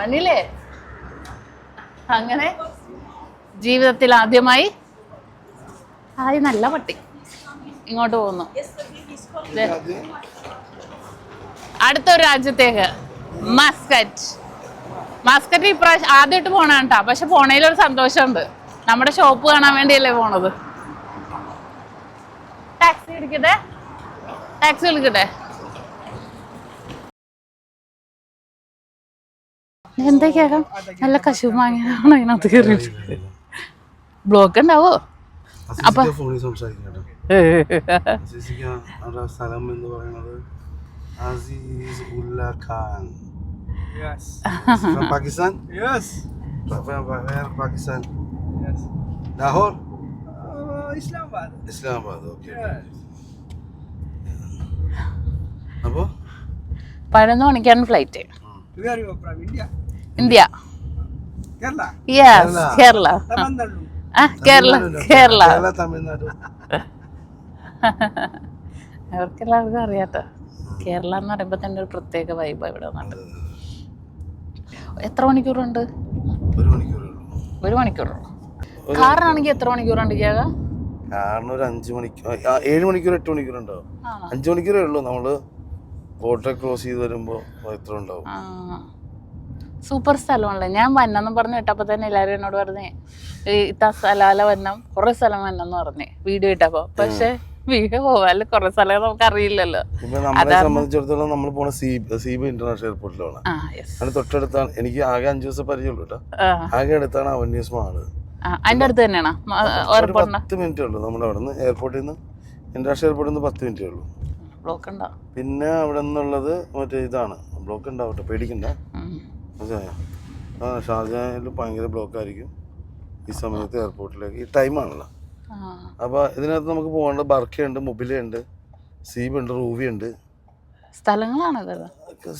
വന്നില്ലേ അങ്ങനെ ജീവിതത്തിൽ ആദ്യമായി ആയി നല്ല പട്ടി. ഇങ്ങോട്ട് പോകുന്നു. അടുത്തൊരു രാജ്യത്തേക്ക്. മസ്കറ്റ്. മസ്കറ്റ് ഇപ്രാവശ്യം ആദ്യമായിട്ട് പോണാണ് കേട്ടോ പക്ഷെ പോണേലൊരു സന്തോഷമുണ്ട്. നമ്മുടെ ഷോപ്പ് കാണാൻ വേണ്ടിയല്ലേ പോണത്? ടാക്സി വിളിക്കട്ടെ? ടാക്സി വിളിക്കട്ടെ? എന്തൊക്കെയാകാം നല്ല കശു മാങ്ങയാണോ അതിനകത്ത് കയറിയിട്ട് ബ്ലോക്ക് ഉണ്ടാവോ അപ്പൊ സ്ഥലം എന്ന് പറയുന്നത് അസീസ് ഉല്ല ഖാൻ. Yes. പാകിസ്ഥാൻ പാകിസ്ഥാൻ ലാഹോർ. ഇസ്ലാമാബാദ് ഓക്കെ. അപ്പോൾ പതിനൊന്ന് മണിക്കാണ് flight Where India. Kerala? Yes Kerala. Tamil Nadu. ആ കേരള കേരള. അവർക്കെല്ലാവർക്കും അറിയാട്ടോ. കേരള എന്ന് പറയുമ്പോൾ തന്നെ ഒരു പ്രത്യേക വൈബ് ഇവിടെ വന്നിട്ട്. എത്ര മണിക്കൂറുണ്ട്? ഒരു മണിക്കൂറുള്ളൂ. കാറിനാണെങ്കിൽ എത്ര മണിക്കൂറുണ്ട് കേൾക്കുക കാരണം ഒരു അഞ്ച് മണിക്കൂർ ഏഴ് മണിക്കൂർ എട്ട് മണിക്കൂർ ഉണ്ടാവും അഞ്ച് മണിക്കൂറേ ഉള്ളൂ. നമ്മൾ ബോട്ടെ ക്രോസ് ചെയ്ത് വരുമ്പോൾ എത്ര ഉണ്ടാവും? ആ. സൂപ്പർ സ്ഥലമാണല്ലോ? ഞാൻ വന്നെന്ന് പറഞ്ഞു ഇട്ടപ്പോൾ തന്നെ എല്ലാവരും എന്നോട് പറഞ്ഞേ ഇത്ത സ്ഥലമല്ല വന്നം കുറേ സ്ഥലം വന്നെന്ന് പറഞ്ഞേ വീഡിയോ ഇട്ടപ്പോൾ പക്ഷേ വീഡിയോ പോവാൽ കുറേ സ്ഥലം നമുക്ക് അറിയില്ലല്ലോ നമ്മളെ സംബന്ധിച്ചിടത്തോളം നമ്മൾ പോണ സീബ് ഇന്റർനാഷണൽ എയർപോർട്ടിലാണ്. ആ യെസ് അതിന് തൊട്ടടുത്താണ് എനിക്ക് ആകെ അഞ്ചു ദിവസം പരിചയമുള്ളൂ കേട്ടോ. ആകെ അടുത്താണ് അവന്യൂസ് മാൾ അതിന്റെ അടുത്ത് തന്നെയാണോ? ഒരു ഉറപ്പുണ്ടോ പത്ത് മിനിറ്റേ ഉള്ളൂ നമ്മുടെ അവിടെ നിന്ന് എയർപോർട്ടിൽ നിന്ന്. ഇന്റർനാഷണൽ എയർപോർട്ടിൽ നിന്ന് പത്ത് മിനിറ്റേ ഉള്ളൂ. ബ്ലോക്ക് ഉണ്ടോ? പിന്നെ അവിടെ നിന്നുള്ളത് മറ്റേ ഇതാണ്. ബ്ലോക്ക് ഉണ്ടാവട്ടെ പേടിക്കണ്ട. മനസ്സിലായോ? ആ ഷാർജയിൽ ഭയങ്കര ബ്ലോക്ക് ആയിരിക്കും ഈ സമയത്ത് എയർപോർട്ടിലേക്ക് ഈ ടൈമാണല്ലോ അപ്പോൾ ഇതിനകത്ത് നമുക്ക് പോകേണ്ട ബർക്കയുണ്ട് മൊബിലുണ്ട് സീബുണ്ട് റൂവിയുണ്ട് സ്ഥലങ്ങളാണ്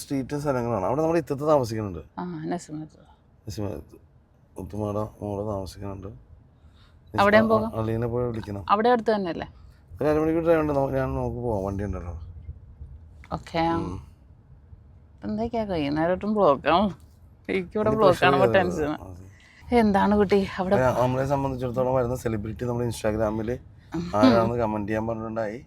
സ്ട്രീറ്റ് സ്ഥലങ്ങളാണ്. അവിടെ നമ്മുടെ ഇത്തത്ത് താമസിക്കുന്നുണ്ട്. നസിമത്ത്. മുത്തുമാട മോളെ താമസിക്കുന്നുണ്ട്. അളീനെ പോയി വിളിക്കണം. അവിടെ അടുത്ത് തന്നെയല്ലേ? ഒരു അരമണിക്കൂർ ഡ്രൈവ് ഉണ്ട്. ഞാൻ നമുക്ക് പോവാം. വണ്ടി ഉണ്ടല്ലോ. ഓക്കെ എന്തൊക്കെയാ കഴിയുന്നേരട്ടും ബ്ലോക്കാണ്. എനിക്കിവിടെ ബ്ലോക്ക് ടെൻഷൻ എന്താണ് കുട്ടി? അവിടെ നമ്മളെ സംബന്ധിച്ചിടത്തോളം വരുന്ന സെലിബ്രിറ്റി നമ്മുടെ ഇൻസ്റ്റാഗ്രാമിൽ ആരാന്ന് കമന്റ് ചെയ്യാൻ പറഞ്ഞിട്ടുണ്ടായി.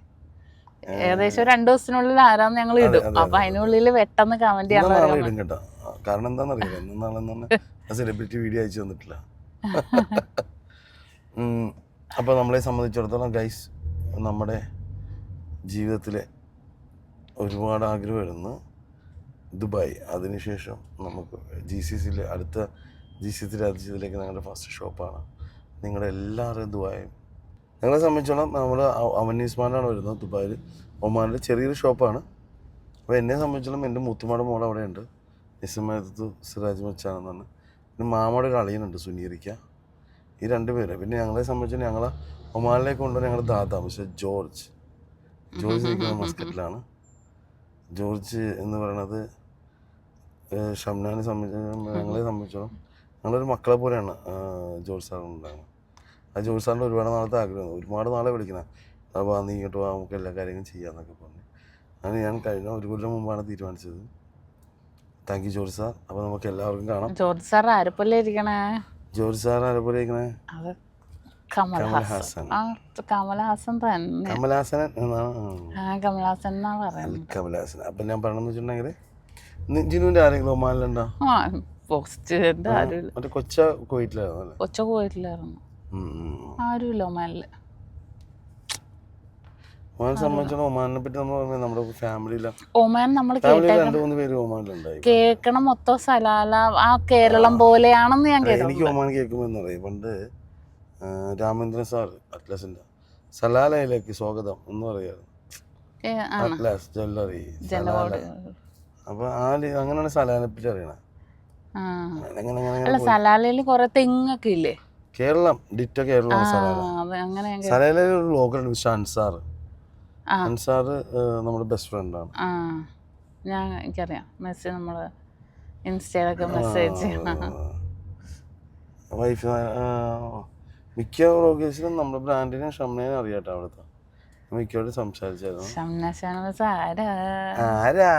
ഏകദേശം രണ്ടു ദിവസത്തിനുള്ളിൽ ആരാന്ന് ഞങ്ങൾ ഇടും. അപ്പൊ അതിനുള്ളിൽ പെട്ടെന്ന് കമന്റ് ചെയ്യാൻ ഇടും കേട്ടോ. കാരണം എന്താണെന്നറിയില്ല സെലിബ്രിറ്റി വീഡിയോ അയച്ചു തന്നിട്ടില്ല. അപ്പൊ നമ്മളെ സംബന്ധിച്ചിടത്തോളം ഗൈസ് നമ്മുടെ ജീവിതത്തിലെ ഒരുപാട് ആഗ്രഹമായിരുന്നു ദുബായ്. അതിനുശേഷം നമുക്ക് ജി സി സിയിലെ അടുത്ത ജി സി സി രാജ്യത്തിലേക്ക് ഞങ്ങളുടെ ഫസ്റ്റ് ഷോപ്പാണ് നിങ്ങളുടെ എല്ലാവരുടെയും ദുബായും. ഞങ്ങളെ സംബന്ധിച്ചോളം നമ്മൾ അവന്യൂസ്മാനാണ് വരുന്നത് ദുബായിൽ ഒമാനിൽ ചെറിയൊരു ഷോപ്പാണ് അപ്പോൾ എന്നെ സംബന്ധിച്ചോളം എന്റെ മുത്തുമാട് മോൾ അവിടെയുണ്ട്. നിസമയത്ത് സിറാജ് മച്ചാണെന്നാണ് പിന്നെ മാമയുടെ ഒരു അളിയനുണ്ട് സുനീറിക്ക ഈ രണ്ട് പേര്. പിന്നെ ഞങ്ങളെ സംബന്ധിച്ച് ഞങ്ങളെ ഒമാനിലേക്ക് കൊണ്ടുവന്ന ഞങ്ങളുടെ ദാദാ പക്ഷേ ജോർജ്. ജോർജ് ഇരിക്കുന്ന മസ്കറ്റിലാണ്. ജോർജ് എന്ന് പറയുന്നത് ഏഹ് ഷംനാനെ സംബന്ധിച്ച് ഞങ്ങളെ സംബന്ധിച്ചോളം ഞങ്ങളൊരു മക്കളെ പോലെയാണ് ജോലി ജോർജ് സാറിനുണ്ടാകുന്നത് ആ ജോർജ് സാറിന്റെ ഒരുപാട് നാളത്തെ ആഗ്രഹം ഒരുപാട് നാളെ വിളിക്കുന്നത്. അപ്പോൾ നീ ഇങ്ങോട്ട് വാ നമുക്ക് എല്ലാ കാര്യങ്ങളും ചെയ്യാമെന്നൊക്കെ പറഞ്ഞു. അങ്ങനെ ഞാൻ കഴിഞ്ഞ ഒരു കൊല്ലം മുമ്പാണ് തീരുമാനിച്ചത്. Thank you George sir. അപ്പോൾ നമുക്ക് എല്ലാവർക്കും കാണാം. ജോർജ് സാർ ആരെപ്പോലെ ഇരിക്കണേ? ജോർജ് സാർ ആരെപ്പോലെ ഇരിക്കണേ? കമൽഹാസൻ. കമൽഹാസൻ. കമൽഹാസൻ തന്നെ. കമലാസനൻ എന്നാണ്? കമൽഹാസൻ എന്നാണ് പറയുന്നത്. കമലാസൻ അപ്പം ഞാൻ പറയണമെന്ന് വെച്ചിട്ടുണ്ടെങ്കിൽ ജിനുവിന്റെ ആരെങ്കിലും ഒമാനിലുണ്ടോ? ആ മറ്റേ കൊച്ച കുവൈറ്റിലായിരുന്നു കൊച്ച. ആരുമില്ല ഒമാനിൽ. ഒമാനെ പറ്റി നമ്മൾ നമ്മുടെ ഫാമിലിയില ഒമാൻ നമ്മൾ രണ്ട് മൂന്ന് പേര് ഒമാനിലുണ്ടായി. കേൾക്കണ മൊത്തം സലാല ആ കേരളം പോലെയാണെന്ന് ഞാൻ എനിക്ക് ഒമാൻ കേൾക്കുമ്പോൾ എന്നറിയാം പണ്ട് രാമേന്ദ്രൻ സാർ അറ്റ്ലാസിന്റെ സലാലയിലേക്ക് സ്വാഗതം എന്ന് പറയായിരുന്നു അറ്റ്ലസ് ജ്വല്ലറി അപ്പോൾ ആ അങ്ങനെയാണ് സലാലിനെ പറ്റി അറിയണത് അങ്ങനെ അങ്ങനെ സലാലയിൽ കുറെ തെങ്ങൊക്കെ ഇല്ലേ? കേരളം ഡിറ്റ കേരളമാണ് സലാല. അങ്ങനെ സലാലയിൽ ഒരു ലോക്കൽ മിസ്റ്റർ അൻസാർ നമ്മുടെ ബെസ്റ്റ് ഫ്രണ്ടാണ് ആ ഞാൻ എനിക്കറിയാം. മെസ്സേജ് നമ്മൾ ഇൻസ്റ്റയിലൊക്കെ മെസ്സേജ് വൈഫ് മിക്ക വ്ളോഗേഴ്സിനും നമ്മുടെ ബ്രാൻഡിനെ ഷംനേനെ അറിയാട്ടോ അവിടുത്തെ. മിക്കവരും സംസാരിച്ചായിരുന്നു. ഷംന ആരാ ആരാ? ആരാ?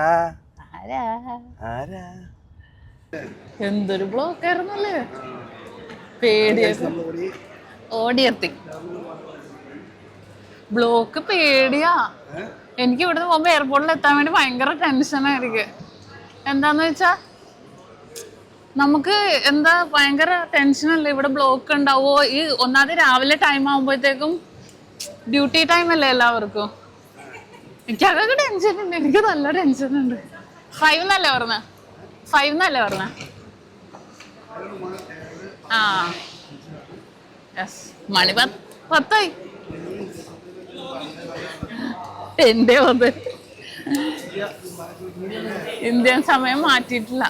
എന്തൊരു ബ്ലോക്ക് ആയിരുന്നല്ലേ പേടിയൊക്കെ ഓടിയെത്തി. ബ്ലോക്ക് പേടിയാ. എനിക്ക് ഇവിടുന്ന് പോകുമ്പോ എയർപോർട്ടിൽ എത്താൻ വേണ്ടി ഭയങ്കര ടെൻഷനായിരിക്കും എന്താന്ന് വെച്ചാ നമുക്ക് എന്താ ഭയങ്കര ടെൻഷനല്ലേ ഇവിടെ ബ്ലോക്ക് ഉണ്ടാവോ? ഈ ഒന്നാമത് രാവിലെ ടൈം ആകുമ്പോഴത്തേക്കും ഡ്യൂട്ടി ടൈം അല്ലേ എല്ലാവർക്കും? എനിക്ക് അതൊക്കെ ടെൻഷൻ ഉണ്ട്. എനിക്ക് നല്ല ടെൻഷൻ ഉണ്ട്. ഫൈവ് എന്നല്ലേ പറഞ്ഞ? ഫൈവ് എന്നല്ലേ പറഞ്ഞ? ആ. യെസ് മണി പത്ത് പത്തായി. എന്റെ പത്ത് ഇന്ത്യൻ സമയം മാറ്റിയിട്ടില്ല.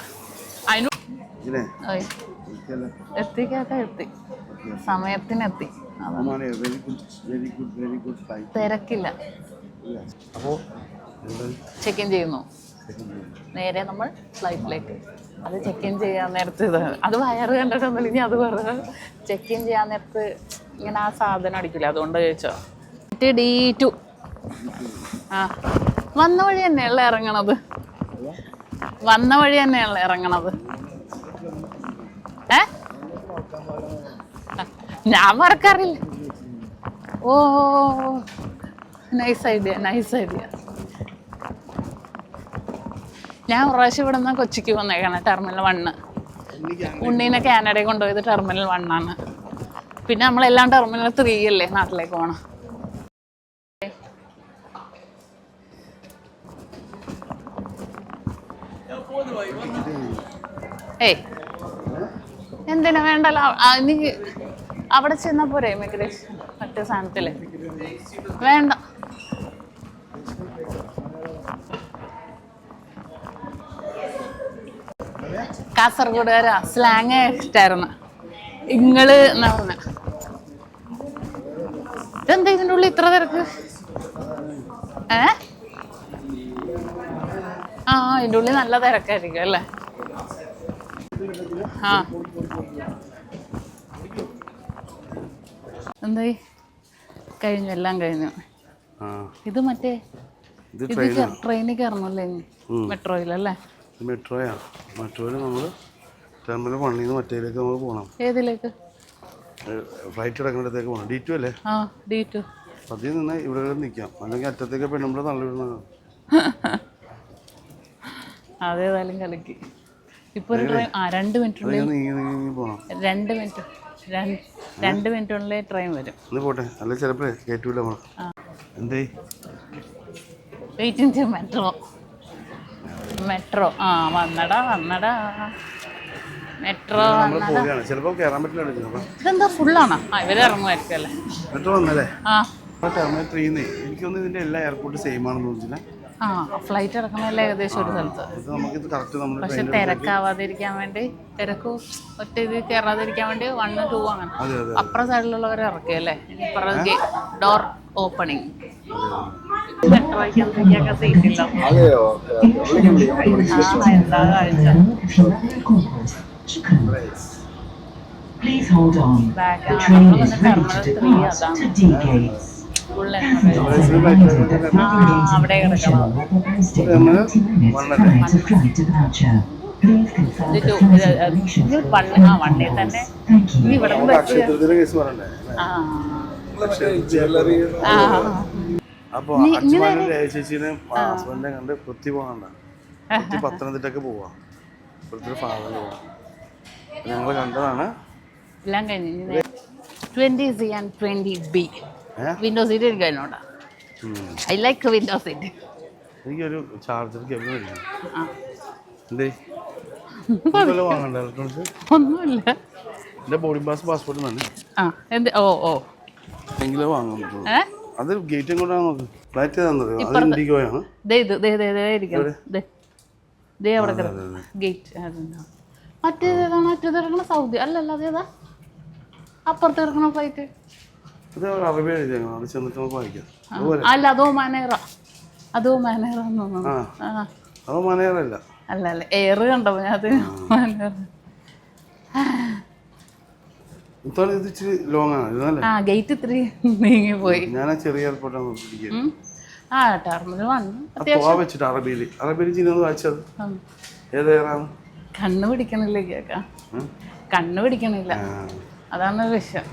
അതിന് എത്തിക്കാത്ത എത്തി. സമയത്തിനെത്തി. തിരക്കില്ല. ചെക്ക് ഇൻ ചെയ്യുന്നു. നേരെ നമ്മൾ ഫ്ലൈറ്റിലേക്ക്. അത് ചെക്ക് ഇൻ ചെയ്യാൻ നേരത്ത് ഇത് അത് വയറ് കണ്ടിട്ടൊന്നുമില്ല. ഇനി അത് വേറെ ചെക്ക് ഇൻ ചെയ്യാൻ നേരത്ത് ഇങ്ങനെ ആ സാധനം അടിക്കില്ല അതുകൊണ്ട് ചോദിച്ചോ. ഡി ടു ആ വന്ന വഴി തന്നെയല്ല ഇറങ്ങണത്? വന്ന വഴി തന്നെയല്ല ഇറങ്ങണത്? ഏ? ഞാൻ മറക്കാറില്ല. Oh nice idea nice idea ഞാൻ പ്രാവശ്യം ഇവിടെ നിന്ന് കൊച്ചിക്ക് വന്നേക്കാണ് ടെർമിനൽ വണ്ണ് ഉണ്ണീനെ കാനഡയിൽ കൊണ്ടുപോയത് ടെർമിനൽ വണ്ണാണ് പിന്നെ നമ്മളെല്ലാം ടെർമിനൽ ത്രീ അല്ലേ നാട്ടിലേക്ക് പോകണം ഏയ് എന്തിനാ വേണ്ടല്ലോ? നീ അവിടെ ചെന്നാ പോരെ ഇമിഗ്രേഷൻ മറ്റേ സാധനത്തിൽ? വേണ്ട. കാസർഗോഡുകാരാ സ്ലാങ് ഇഷ്ടായിരുന്നു. ഇങ്ങൾ എന്നാ പറഞ്ഞ? ഇതെന്താ ഇതിന്റെ ഉള്ളിൽ ഇത്ര തിരക്ക്? ഏ? ആ ഇതിന്റെ ഉള്ളിൽ നല്ല തിരക്കായിരിക്കും അല്ലേ? ആ. എന്തായി? കഴിഞ്ഞു എല്ലാം കഴിഞ്ഞു. ഇത് മറ്റേ ഇത് ട്രെയിനിൽ കയറണല്ലേ മെട്രോയിലല്ലേ മെട്രോയാ. മെട്രോയിൽ നമ്മൾ ടെർമിനൽ വണ്ണിൽ നിന്ന് മറ്റേലേക്ക് നമ്മൾ പോകണം ഏതിലേക്ക് ഫ്ലൈറ്റ് കിടക്കുന്നിടത്തേക്ക് പോകണം ഡി ടു അല്ലേ? ആ ഡി ടു. അതിൽ നിന്ന് ഇവിടെ നിൽക്കാം അല്ലെങ്കിൽ അറ്റത്തേക്ക് പെണ്ണുമ്പോൾ തള്ളിവിടുന്ന അതേതായാലും കളിക്ക്. ഇപ്പോൾ ഒരു ട്രെയിൻ ആ രണ്ട് മിനിറ്റിനുള്ളിൽ അല്ലെങ്കിൽ നീങ്ങി നീങ്ങി നീങ്ങി പോകണം രണ്ട് മിനിറ്റ്. രണ്ട് മിനിറ്റിനുള്ളിൽ ട്രെയിൻ വരും. ഒന്ന് പോട്ടെ. അല്ല ചിലപ്പോഴേ കയറ്റൂല നമ്മൾ എന്തേ? Waiting metro metro. ആ വന്നടാ വന്നടാ. മെട്രോ ചിലപ്പോൾ കയറാൻ പറ്റില്ല ഇതെന്താ ഫുള്ളാണോ? ആ ഇവർ ഇറങ്ങുമായിരിക്കും അല്ലേ? മെട്രോ വന്നല്ലേ? ആ. ടെർമിനൽ ത്രീന്ന് എനിക്കൊന്നും ഇതിന്റെ എല്ലാ എയർപോർട്ടും സെയിം ആണെന്ന് തോന്നുന്നില്ല. ആ ഫ്ലൈറ്റ് ഇറക്കണമല്ലേ ഏകദേശം ഒരു സ്ഥലത്ത്? നമുക്കിത് കറക്റ്റ് നമ്മൾ പക്ഷെ തിരക്കാവാതിരിക്കാൻ വേണ്ടി തിരക്ക് ഒറ്റ ഇത് കയറാതിരിക്കാൻ വേണ്ടി വൺ ടു അങ്ങനെ. അപ്പുറ സൈഡിലുള്ളവരെ ഇറക്കിയല്ലേ ഇനി ഡോർ ഓപ്പണിങ് മെട്രോയ്ക്ക് എന്തൊക്കെയൊക്കെ സീറ്റില്ല ആ എന്താ കാഴ്ച Please hold on. Back The train is ready to terminal three depart അതാണ് to D gates. Full As a reminder, the navigating അവിടെ information കിടക്കണം. will be posted Terminal 90 minutes one prior to flight departure. Please confirm ഇത് the two flight information ഇത് for one ആ വണ്ടിയിൽ തന്നെ Thank you. ഈ ഇവിടെ ആ അപ്പോൾ അച്ഛനും ഹസ്ബൻഡിനെ കണ്ട് പൃഥ്വി പോകണ്ട. പൃഥ്വി പത്തനംതിട്ടൊക്കെ പോവാം. പൃഥ്വി ഫാദറിന് പോവാം. ഞങ്ങൾ കണ്ടതാണ്. എല്ലാം കഴിഞ്ഞു twenty C and twenty B window seat എനിക്ക് അതിനോടാ. ഐ ലൈക്ക് വിൻഡോ സീറ്റ് എനിക്കൊരു ചാർജർ കേബിൾ എന്തേ? വാങ്ങണ്ട? ഇലക്ട്രോണിക്സ് ഒന്നുമില്ല. എന്റെ ബോർഡിംഗ് പാസ് പാസ്പോർട്ട് തന്നെ. ആ. എന്ത്? ഓ ഓ. എങ്കിലേ വാങ്ങാൻ പറ്റുള്ളൂ. അത് ഗേറ്റും കൂടെ നോക്ക് ഫ്ലാറ്റ് ഏതാണെന്നറിയോ അത് ഇൻഡിഗോയാണ്. ഇത് ദേ അവിടെ ഗേറ്റ് മറ്റേത് ഏതാ? മറ്റേത് കിടക്കണ സൗദി. അല്ലല്ല അതേതാ അപ്പുറത്ത് കിടക്കണ ഫ്ലൈറ്റ്. ഇത് അറബി എഴുതിയാണ് അത് ചെന്നിട്ട് നമുക്ക് വായിക്കാം അല്ല അതോ മാനേറ. അതോ മാനേറ ആ. അല്ല അല്ല എയർ കണ്ടപ്പോ ഞാൻ അത് മാനേറ. ഇത് ഇച്ചിരി ലോങ് ആണ്. ആ ഗേറ്റ് ഇത്തിരി നീങ്ങി പോയി. ഞാൻ ആ ചെറിയ എയർപോർട്ടാണ് നോക്കിയിരിക്കുന്നത്. ഉം. ആ ടെർമിനൽ വന്നു. ആ പോവാ വെച്ചിട്ട് അറബിയിൽ. അറബിയിൽ ചിന്നത് വായിച്ചത് ഏത് എയറാണ് കണ്ണ് പിടിക്കണില്ല കേക്ക? കണ്ണ് പിടിക്കണില്ല. അതാണ് വിഷയം.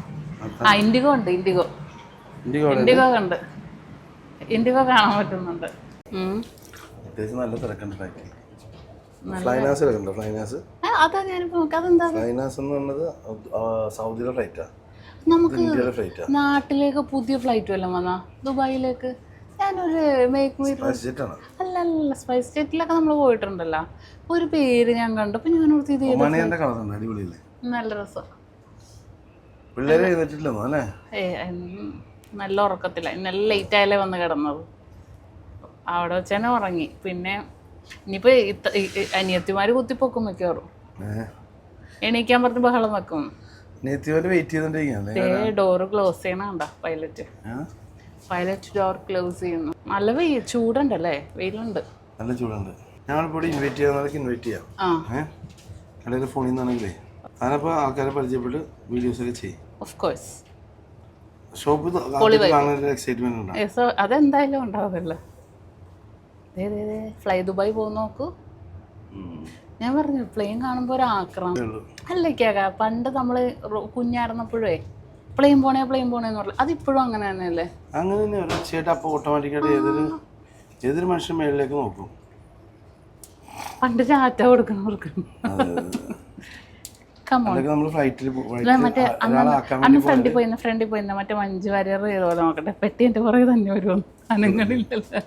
ആ ഇൻഡിഗോ ഉണ്ട് ഇൻഡിഗോ ഇൻഡിഗോ ഉണ്ട്. ഇൻഡിഗോ കാണാൻ പറ്റുന്നുണ്ട്. അത്യാവശ്യം നല്ല തിരക്കുണ്ട് ഫ്ലൈനാസ്? അതാ ഞാനിപ്പോ നോക്കാം. അതെന്താ? ഫ്ലൈനാസ് എന്ന് പറഞ്ഞത് സൗദിയിലെ ഫ്ലൈറ്റാ നമുക്ക് നാട്ടിലേക്ക് പുതിയ ഫ്ലൈറ്റ് വല്ലതും വന്നാ? ദുബായിലേക്ക്? ഞാനൊരു മേക്ക് അല്ല അല്ല സ്പൈസ് ജെറ്റിലൊക്കെ നമ്മൾ പോയിട്ടുണ്ടല്ലോ. ഒരു പേര് ഞാൻ കണ്ടു. ഞാൻ ഓർത്ത് ഇത് നല്ല രസം. പിള്ളേരെ എഴുന്നേറ്റില്ലെന്നോ അല്ലേ? ഏ നല്ല ഉറക്കത്തില്ല ഇന്നലെ ലേറ്റ് ആയാലേ വന്ന് കിടന്നത്. അവിടെ വെച്ച് തന്നെ ഉറങ്ങി. പിന്നെ ഇനിയിപ്പോ അനിയത്തിമാര് കുത്തിപ്പൊക്കും മിക്കവാറും. എണീക്കാൻ പറഞ്ഞ് ബഹളം വെക്കും. വെയിറ്റ് ചെയ്തോണ്ടിരിക്കുകയല്ലേ ദേ ഡോറ് ക്ലോസ് ചെയ്യണണ്ട പൈലറ്റ് പൈലറ്റ് ഡോർ ക്ലോസ് ചെയ്യുന്നു. നല്ല വെയിൽ ചൂടുണ്ടല്ലേ? വെയിലുണ്ട്. നല്ല ചൂടുണ്ട്. ഞങ്ങളിപ്പോൾ ഇൻവൈറ്റ് ചെയ്യാൻ ഇൻവൈറ്റ് ചെയ്യാം. അല്ലെങ്കിൽ ഫോണിൽ നിന്നാണെങ്കിലേ താനപ്പോൾ ആൾക്കാരെ പരിചയപ്പെട്ട് വീഡിയോസ് ഒക്കെ ചെയ്യും. ഓഫ് കോഴ്സ് ഷോപ്പ് കാണാൻ എക്സൈറ്റ്മെന്റ് ഉണ്ടാവും അതെന്തായാലും ഉണ്ടാവില്ല. ഫ്ലൈ ദുബായ് പോകുന്ന നോക്കൂ. ഞാൻ പറഞ്ഞു പ്ലെയിൻ കാണുമ്പോൾ ഒരു ആക്രമം അതേ അല്ല കേക്ക പണ്ട് നമ്മൾ റോ- കുഞ്ഞായിരുന്നപ്പോഴേ പ്ലെയിൻ പോണേ പ്ലെയിൻ പോണേന്ന് പറഞ്ഞു. അതിപ്പോഴും അങ്ങനെ തന്നെയല്ലേ? അങ്ങനെ തന്നെ ഒരു ചേട്ടാ അപ്പോൾ ഓട്ടോമാറ്റിക്കായിട്ട് ഏതൊരു ഏതൊരു മനുഷ്യൻ മേളിലേക്ക് നോക്കും. പണ്ട് ചാറ്റ കൊടുക്കണവർക്ക് നമ്മൾ മറ്റേ അന്ന് ഫ്രണ്ടിൽ പോയിരുന്ന ഫ്രണ്ടിൽ പോയിന്ന് മറ്റേ മഞ്ജു വാര്യർ ചെയ്തോലെ നോക്കട്ടെ. പെട്ടി എന്റെ പുറകെ തന്നെ വരുമോ അനങ്ങളില്ലല്ലോ